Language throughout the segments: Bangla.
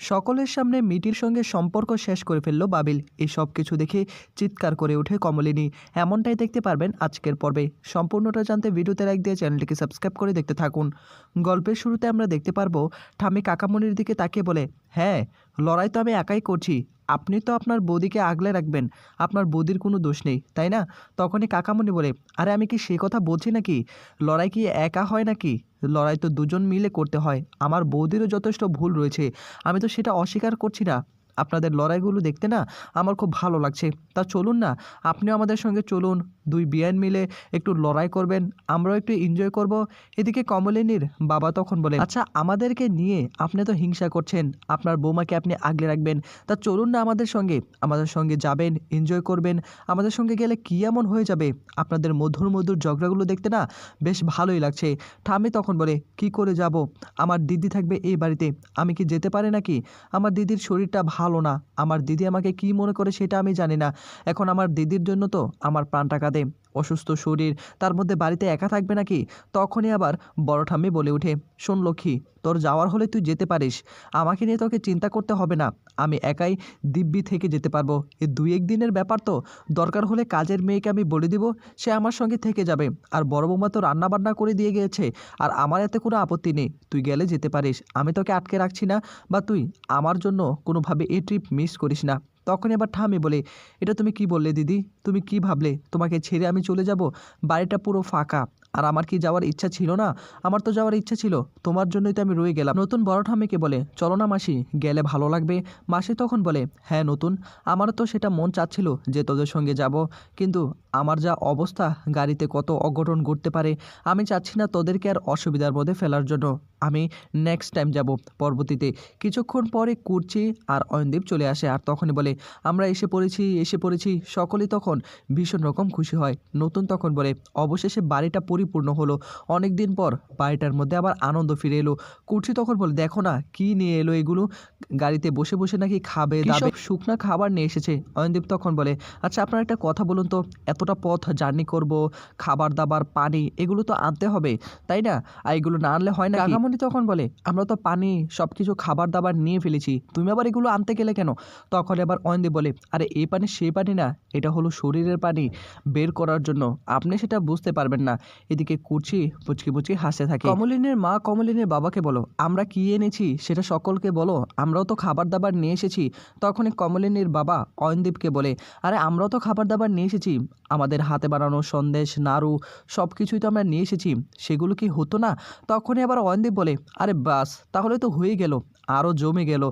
সকলের সামনে মিটির সঙ্গে সম্পর্ক শেষ করে ফেলল বাবিল। এই সব কিছু দেখে চিৎকার করে ওঠে কমলিনী। এমনটাই দেখতে পারবেন আজকের পর্বে। সম্পূর্ণটা জানতে ভিডিওতে লাইক দিয়ে চ্যানেলটিকে সাবস্ক্রাইব করে দেখতে থাকুন। গল্পের শুরুতে আমরা দেখতে পারব ঠামি কাকামনির দিকে তাকিয়ে বলে হ্যাঁ লড়াই তো আমি একাই করছি। আপনি তো আপনার বৌদিকে আগলে রাখবেন। আপনার বৌদির কোনো দোষ নেই, তাই না? তখনই কাকামণি বলে, আরে আমি কি সে কথা বলছি নাকি? লড়াই কি একা হয় নাকি? লড়াই তো দুজন মিলে করতে হয়। আমার বৌদিরও যথেষ্ট ভুল রয়েছে। আমি তো সেটা অস্বীকার করছি না। আপনাদের লড়াইগুলো দেখতে না আমার খুব ভালো লাগছে। তা চলুন না, আপনিও আমাদের সঙ্গে চলুন। দুই বিয়ান মিলে একটু লড়াই করবেন, আমরাও একটু এনজয় করব। এদিকে কমলিনীর বাবা তখন বলে আচ্ছা আমাদেরকে নিয়ে আপনি তো হিংসা করছেন, আপনার বৌমাকে আপনি আগলে রাখবেন। তা চলুন না আমাদের সঙ্গে আমাদের সঙ্গে যাবেন এনজয় করবেন। আমাদের সঙ্গে গেলে কী এমন হয়ে যাবে? আপনাদের মধুর মধুর ঝগড়াগুলো দেখতে না বেশ ভালোই লাগছে। ঠামি তখন বলে, কি করে যাব? আমার দিদি থাকবে এই বাড়িতে, আমি কি যেতে পারি নাকি? আমার দিদির শরীরটা ভালো না, আমার দিদি আমাকে কি মনে করে সেটা আমি জানি না। এখন আমার দিদির জন্য তো আমার প্রাণটা কাঁদে। অসুস্থ শরীর, তার মধ্যে বাড়িতে একা থাকবে নাকি? তখনই আবার বড় ঠাম্মি বলে ওঠে, শোন লক্ষ্মী, তোর যাওয়ার হলে তুই যেতে পারিস। আমাকে নিয়ে তোকে চিন্তা করতে হবে না। আমি একাই দিব্যি থেকে যেতে পারব। এ দুই এক দিনের ব্যাপার তো। দরকার হলে কাজের মেয়েকে আমি বলে দিব, সে আমার সঙ্গে থেকে যাবে। আর বড় বৌমা তো রান্না বান্না করে দিয়ে গিয়েছে। আর আমার এতে কোনো আপত্তি নেই। তুই গেলে যেতে পারিস। আমি তোকে আটকে রাখছি না। বা তুই আমার জন্য কোনোভাবে এই ট্রিপ মিস করিস না। তখনই আবার ঠামে বলে, এটা তুমি কি বললে দিদি? তুমি কি ভাবলে? তোমাকে ছেড়ে আমি চলে যাব? বাড়িটা পুরো ফাঁকা। আর আমার কি যাওয়ার ইচ্ছা ছিল না? আমার তো যাওয়ার ইচ্ছা ছিল। তোমার জন্যই তো আমি রয়ে গেলাম। নতুন বড় ঠাম্মিকে বলে, চলো না মাসি, গেলে ভালো লাগবে। মাসি তখন বলে হ্যাঁ নতুন, আমারও তো সেটা মন চাচ্ছিল যে তোদের সঙ্গে যাব। কিন্তু আমার যা অবস্থা, গাড়িতে কত অঘটন ঘটতে পারে, আমি চাচ্ছি না তোদেরকে আর অসুবিধার মধ্যে ফেলার জন্য। আমি নেক্সট টাইম যাব পরবর্তীতে। কিছুক্ষণ পরে কুর্চি আর অয়নদীপ চলে আসে আর তখনই বলে আমরা এসে পড়েছি এসে পড়েছি। সকলেই তখন ভীষণ রকম খুশি হয়। নতুন তখন বলে অবশেষে বাড়িটা পরিপূর্ণ হলো। অনেক দিন পর বাড়িটার মধ্যে আবার আনন্দ ফিরে এলো। কুর্চি তখন বলে দেখো না কি নিয়ে এলো এগুলো? গাড়িতে বসে বসে নাকি খাবে দাবে শুকনা খাবার নিয়ে এসেছে। অয়নদীপ তখন বলে আচ্ছা আপনার একটা কথা বলুন তো এতটা পথ জার্নি করব খাবার দাবার পানি এগুলো তো আনতে হবে তাই না? আর এগুলো না আনলে হয় না কাকামণি তখন বলে, আমরা তো পানি সব কিছু খাবার দাবার নিয়ে ফেলেছি, তুমি আবার এগুলো আনতে গেলে কেন? তখন আবার অয়নদীপ বলে, আরে, এই পানি সেই পানি না, এটা হলো শরীরের পানি, বের করার জন্য, আপনি সেটা বুঝতে পারবেন না। এদিকে কুচি পুচকি পুচকি হাসতে থাকে। কমলিনের মা কমলিনের বাবাকে বলো, আমরা কি এনেছি, সেটা সকলকে বলো, আমরাও তো খাবার দাবার নিয়ে এসেছি। তখনই কমলিনীর বাবা অয়নদীপকে বলে, আরে, আমরাও তো খাবার দাবার নিয়ে এসেছি, আমাদের হাতে বানানো সন্দেশ, নাড়ু সব কিছুই তো আমরা নিয়ে এসেছি, সেগুলো কি হতো না? তখনই আবার অয়নদীপ বলে আরে বাস তাহলে তো হয়ে গেল আরও জমে গেল।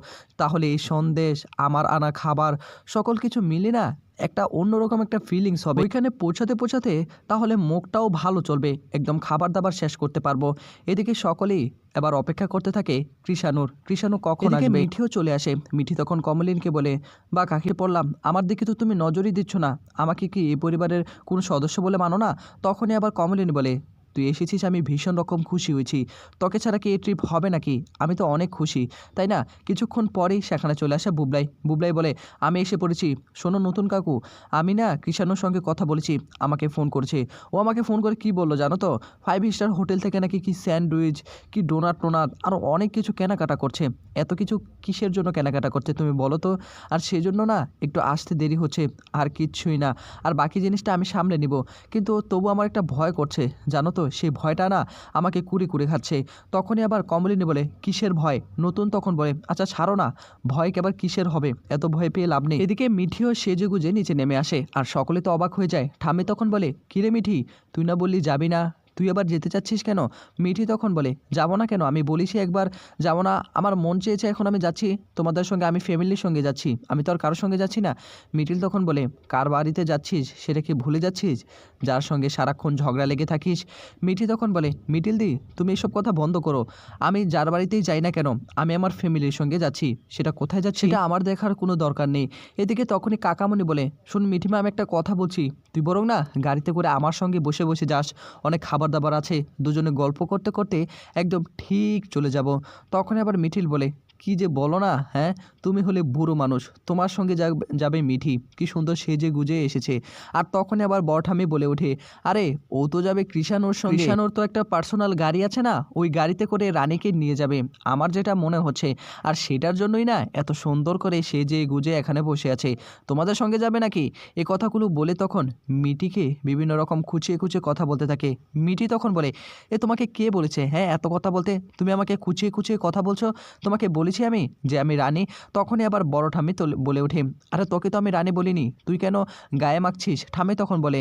তাহলে এই সন্দেশ আমার আনা খাবার সকল কিছু মিলে না একটা অন্যরকম একটা ফিলিংস হবে। ওইখানে পৌঁছাতে পৌঁছাতে তাহলে মুখটাও ভালো চলবে একদম খাবার দাবার শেষ করতে পারব। এদিকে সকলেই এবার অপেক্ষা করতে থাকে কৃষাণুর। কৃষাণু কখন আসবে? মিঠিও চলে আসে। মিঠি তখন কমলিনকে বলে বা কাকে পড়লাম আমার দিকে তো তুমি নজরই দিচ্ছ না। আমাকে কি এই পরিবারের কোনো সদস্য বলে মানো না? তখনই আবার কমলিন বলে তুই এসেছিস, আমি ভীষণ রকম খুশি হয়েছি। তোকে ছাড়া কি এই ট্রিপ হবে নাকি? আমি তো অনেক খুশি। তাই না? কিছুক্ষণ পরেই সেখানে চলে আসে বুবলাই। বুবলাই বলে, আমি এসে পড়েছি। শোনো নতুন কাকু, আমি না কৃষাণুর সঙ্গে কথা বলেছি। আমাকে ফোন করেছে। ও আমাকে ফোন করে কি বলল জানো তো? ফাইভ স্টার হোটেল থেকে নাকি কি স্যান্ডউইচ কি ডোনাট টোনাট আরও অনেক কিছু কেনাকাটা করছে। এত কিছু কিসের জন্য কেনাকাটা করছে তুমি বলো তো? আর সেই জন্য না একটু আসতে দেরি হচ্ছে। আর কিচ্ছুই না। আর বাকি জিনিসটা আমি সামলে নিব। কিন্তু তবু আমার একটা ভয় করছে। জানো তো? সেই ভয়টা না আমাকে কুড়ি কুড়ে খাচ্ছে। তখনই আবার কমলিনী বলে, কিসের ভয়? নতুন তখন বলে আচ্ছা ছাড়ো না। ভয় আবার কিসের হবে? এত ভয় পেয়ে লাভ নেই। এদিকে মিঠিও সেজে গুজে নিচে নেমে আসে, আর সকলে তো অবাক হয়ে যায়। ঠামে তখন বলে, কিরে মিঠি, তুই না বললি যাবি না? তুই আবার যেতে চাচ্ছিস কেন? মিঠি তখন বলে, যাব না কেন? আমি বলিছি একবার, যাব না। আমার মন চেয়েছে এখন আমি যাচ্ছি। তোমাদের সঙ্গে আমি ফ্যামিলির সঙ্গে যাচ্ছি। আমি তো আর কারোর সঙ্গে যাচ্ছি না। মিটিল তখন বলে, কার বাড়িতে যাচ্ছিস? সেটা কি ভুলে যাচ্ছিস? যার সঙ্গে সারাক্ষণ ঝগড়া লেগে থাকিস? মিঠি তখন বলে মিটিল দি, তুমি এসব কথা বন্ধ করো। আমি যার বাড়িতেই যাই না কেন? আমি আমার ফ্যামিলির সঙ্গে যাচ্ছি। সেটা কোথায় যাচ্ছি? সেটা আমার দেখার কোনো দরকার নেই। এদিকে তখনই কাকামণি বলে, শুন মিঠিমা, আমি একটা কথা বলছি। তুই বরং না, গাড়িতে করে আমার সঙ্গে বসে বসে যাস। অনেক খাবার দাবার আছে। দুজনে গল্প করতে করতে একদম ঠিক চলে যাব। তখন আবার মিঠিল বলে কি যে বলো না হ্যাঁ? তুমি হলে বুড়ো মানুষ, তোমার সঙ্গে যাবে মিঠি, কি সুন্দর সেজে গুজে এসেছে। আর তখনই আবার বরঠামি বলে ওঠে, আরে, ও তো যাবে কৃষাণুর সঙ্গে। কৃষাণুর তো একটা পার্সোনাল গাড়ি আছে না, ওই গাড়িতে করে রানীকে নিয়ে যাবে, আমার যেটা মনে হচ্ছে। আর সেটার জন্যই না, এত সুন্দর করে সেজে গুজে এখানে বসে আছে। তোমাদের সঙ্গে যাবে নাকি? এ কথাগুলো বলে তখন মিটিকে বিভিন্ন রকম খুঁচিয়ে খুঁচিয়ে কথা বলতে থাকে। মিটি তখন বলে, এ, তোমাকে কে বলেছে হ্যাঁ এত কথা বলতে? তুমি আমাকে খুঁচিয়ে খুঁচিয়ে কথা বলছো? তোমাকে বলেছি আমি যে আমি রানী তখনই আবার বড় ঠামি বলে ওঠে আরে তোকে তো আমি রানী বলিনি তুই কেন গায়ে মাখছিস? ঠামি তখন বলে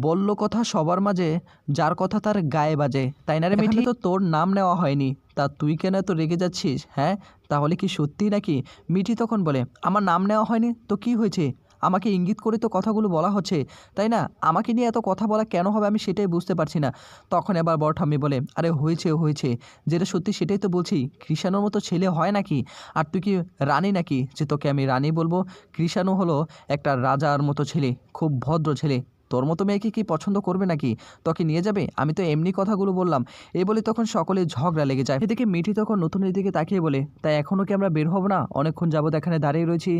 বলল কথা সবার মাঝে যার কথা তার গায়ে বাজে তাই না রে মিঠি? তো তোর নাম নেওয়া হয়নি তা তুই কেন তো রেগে যাচ্ছিস হ্যাঁ? তাহলে কি সত্যি নাকি? মিঠি তখন বলে আমার নাম নেওয়া হয়নি তো কি হয়েছে? আমাকে ইঙ্গিত করে তো কথাগুলো বলা হচ্ছে, তাই না? আমাকে নিয়ে এত কথা বলা কেন হবে আমি সেটাই বুঝতে পারছি না। তখন এবার বড় ঠাম্মি বলে, আরে হয়েছে হয়েছে। যেটা সত্যি সেটাই তো বলছি। কৃষাণুর মতো ছেলে হয় নাকি? আর তুই কি রানী নাকি? যে তোকে আমি রানী বলব? কৃষাণু হলো একটা রাজার মতো ছেলে, খুব ভদ্র ছেলে। তোর মতো মেয়েকে কি পছন্দ করবে নাকি? তোকে নিয়ে যাবে? আমি তো এমনি কথাগুলো বললাম। এই বলে তখন সকলে ঝগড়া লেগে যায়। এদিকে মিঠি তখন নতুনের দিকে তাকিয়ে বলে, তাই এখনও কি আমরা বের হব না? অনেকক্ষণ যাবত এখানে দাঁড়িয়ে রয়েছি।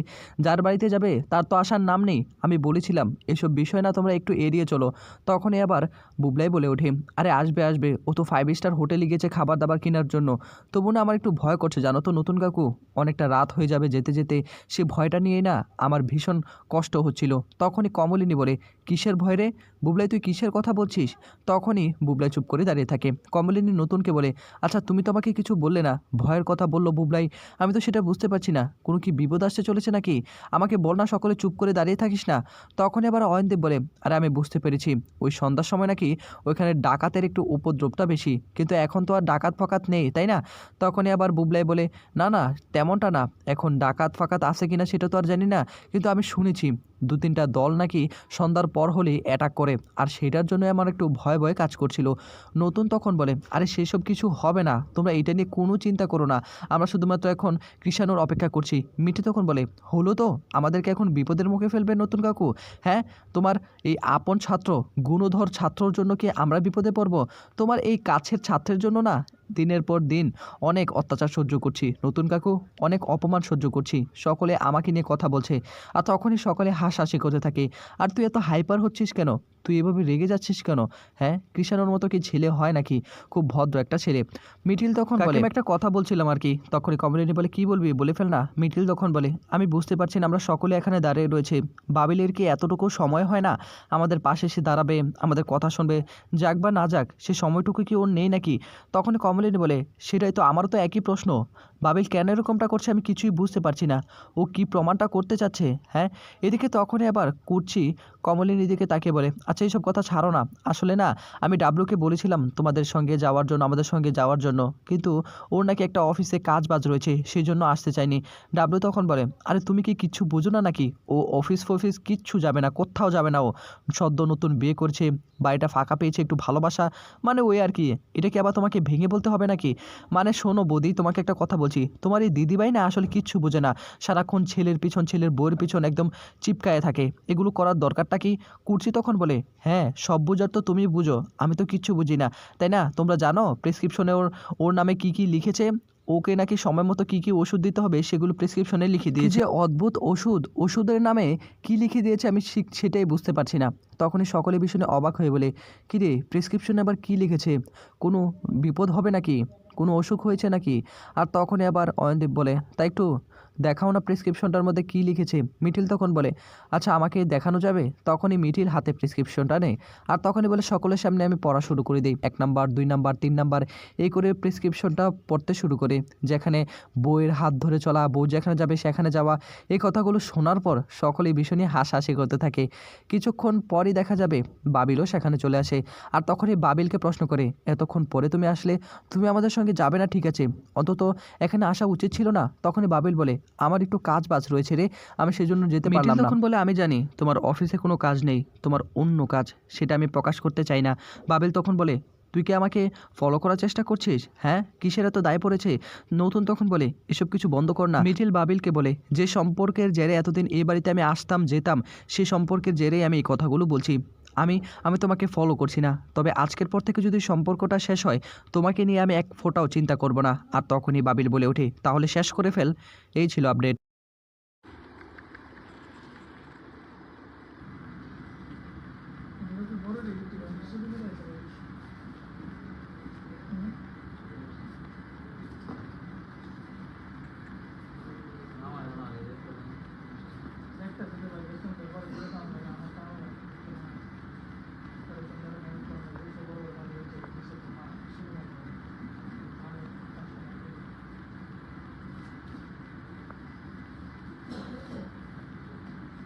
যার বাড়িতে যাবে, তার তো আসার নাম নেই। আমি বলেছিলাম, এসব বিষয় না তোমরা একটু এড়িয়ে চলো। তখনই আবার বুবলাই বলে ওঠে, আরে আসবে আসবে। ও তো ফাইভ স্টার হোটেলে গিয়েছে খাবার দাবার কেনার জন্য। তবু না আমার একটু ভয় করছে, জানো তো নতুন কাকু? অনেকটা রাত হয়ে যাবে যেতে যেতে। সে ভয়টা নিয়েই না আমার ভীষণ কষ্ট হচ্ছিল। তখনই কমলিনী বলে কিসের ভয় রে? বুবলাই, তুই কিসের কথা বলছিস? তখনই বুবলাই চুপ করে দাঁড়িয়ে থাকে। কমলিনী নতুনকে বলে আচ্ছা তুমি তো আমাকে কিছু বললে না। ভয়ের কথা বলল বুবলাই। আমি তো সেটা বুঝতে পারছি না। কোনো কি বিপদ আসতে চলেছে নাকি? আমাকে বল না সকলে চুপ করে দাঁড়িয়ে থাকিস না। তখনই আবার অয়নদেব বলে, আরে, আমি বুঝতে পেরেছি। ওই সন্ধ্যার সময় নাকি ওইখানে ডাকাতের একটু উপদ্রবটা বেশি। কিন্তু এখন তো আর ডাকাত ফাকাত নেই, তাই না? তখনই আবার বুবলাই বলে, না না, তেমনটা না। এখন ডাকাত ফাকাত আছে কিনা সেটা তো আর জানি না। কিন্তু আমি শুনেছি। দু তিনটা দল নাকি সন্ধ্যার পর হলেই অ্যাটাক করে। আর সেটার জন্য আমার একটু ভয় ভয় কাজ করছিল। নতুন তখন বলে, আরে সেসব কিছু হবে না, তোমরা এটা নিয়ে কোনো চিন্তা করো না। আমরা শুধুমাত্র এখন কৃষাণুর অপেক্ষা করছি। মিঠি তখন বলে, হলো তো, আমাদেরকে এখন বিপদের মুখে ফেলবে নতুন কাকু। হ্যাঁ তোমার এই আপন ছাত্র, গুণধর ছাত্রর জন্য কি আমরা বিপদে পড়ব? তোমার এই কাছের ছাত্রের জন্য না দিনের পর দিন অনেক অত্যাচার সহ্য করছি। নতুন কাকু, অনেক অপমান সহ্য করছি। সকলে আমাকে নিয়ে কথা বলছে। আর তখনই সকলে হাসাহাসি করতে থাকে। আর তুই এত হাইপার হচ্ছিস কেন? তুই এভাবে রেগে যাচ্ছিস কেন? হ্যাঁ কৃষাণুর মতো কি ছেলে হয় নাকি? খুব ভদ্র একটা ছেলে। মিঠিল তখন বলে "আমি একটা কথা বলছিলাম আর কি। তখনই কমলিনী বলে কি বলবি? বলে ফেল না। মিঠিল তখন বলে আমি বুঝতে পারছি না আমরা সকলে এখানে দাঁড়িয়ে রয়েছে। বাবিলের কি এতটুকু সময় হয় না? আমাদের পাশে এসে দাঁড়াবে আমাদের কথা শুনবে। যাক বা না যাক সে সময়টুকু কি ওর নেই নাকি? তখন কমলিনী বলে সেটাই তো আমারও তো একই প্রশ্ন। বাবিল কেন এরকমটা করছে আমি কিছুই বুঝতে পারছি না। ও কি প্রমাণটা করতে চাচ্ছে? হ্যাঁ? এদিকে তখনই আবার কুর্চি কমলিনীর দিকে তাকিয়ে বলে আচ্ছা এইসব কথা ছাড়ো না। আসলে না, আমি ডাবলুকে বলেছিলাম তোমাদের সঙ্গে যাওয়ার জন্য, আমাদের সঙ্গে যাওয়ার জন্য। কিন্তু ওর নাকি একটা অফিসে কাজ বাজ রয়েছে, সেই জন্য আসতে চাইনি। ডাবলু তখন বলে, আরে, তুমি কি কিচ্ছু বুঝো না নাকি? ও অফিস ফফিস কিচ্ছু যাবে না, কোথাও যাবে না ও। সদ্য নতুন বিয়ে করছে, বাড়িটা ফাঁকা পেয়েছে, একটু ভালোবাসা। মানে ওই আর কি, এটা কি আবার তোমাকে ভেঙে বলতে হবে নাকি? মানে শোনো বৌদি, তোমাকে একটা কথা বলছি। তোমার এই দিদিভাই না আসলে কিচ্ছু বোঝে না। সারাক্ষণ ছেলের পিছন ছেলের বউয়ের পিছন একদম চিপকায়ে থাকে। এগুলো করার দরকারটা কি? কুর্চি তখন বলে হ্যাঁ সব বোঝার তো তুমি বুঝো। আমি তো কিচ্ছু বুঝি না। তাই না? তোমরা জানো প্রেসক্রিপশনে ওর ওর নামে কি কি লিখেছে? ওকে নাকি সময় মতো কী কী ওষুধ দিতে হবে সেগুলো প্রেসক্রিপশনে লিখে দিয়েছে। অদ্ভুত ওষুধ! ওষুধের নামে কি লিখে দিয়েছে আমি সেটাই বুঝতে পারছি না। তখনই সকলে ভীষণ অবাক হয়ে বলে কী রে প্রেসক্রিপশনে আবার কি লিখেছে? কোনো বিপদ হবে নাকি? কোনো অসুখ হয়েছে নাকি? আর তখনই আবার অয়নদীপ বলে তাই একটু দেখাও না প্রেসক্রিপশনটার মধ্যে কী লিখেছে। মিঠিল তখন বলে আচ্ছা আমাকে দেখানো যাবে? তখনই মিঠিল হাতে প্রেসক্রিপশনটা নেয়। আর তখনই বলে, সকলের সামনে আমি পড়া শুরু করে দিই। এক নাম্বার, দুই নাম্বার, তিন নাম্বার, এই করে প্রেসক্রিপশনটা পড়তে শুরু করে। যেখানে বইয়ের হাত ধরে চলা, বউ যেখানে যাবে সেখানে যাওয়া, এই কথাগুলো শোনার পর সকলেই ভীষণই হাসাহাসি করতে থাকে। কিছুক্ষণ পরই দেখা যাবে, বাবিলও সেখানে চলে আসে। আর তখনই বাবিলকে প্রশ্ন করে, এতক্ষণ পরে তুমি আসলে? তুমি আমাদের সঙ্গে যাবে না, ঠিক আছে? অন্তত এখানে আসা উচিত ছিল না? তখনই বাবিল বলে আমার একটু কাজ বাজ রয়েছে রে আমি সেই জন্য যেতে পারলাম না। তখন বলে আমি জানি তোমার অফিসে কোনো কাজ নেই তোমার অন্য কাজ সেটা আমি প্রকাশ করতে চাই না। বাবিল তখন বলে তুই কি আমাকে ফলো করার চেষ্টা করছিস? হ্যাঁ কিসের এত দায় পড়েছে? নতুন তখন বলে এসব কিছু বন্ধ কর না। মিঠিল বাবিলকে বলে যে সম্পর্কের জেরে এতদিন এই বাড়িতে আমি আসতাম যেতাম সে সম্পর্কের জেরেই আমি এই কথাগুলো বলছি। আমি আমি তোমাকে ফলো করছি না। তবে আজকের পর থেকে যদি সম্পর্কটা শেষ হয়, তোমাকে নিয়ে আমি এক ফোটাও চিন্তা করব না। আর তখনই বাবিল বলে ওঠে, তাহলে শেষ করে ফেল। এই ছিল আপডেট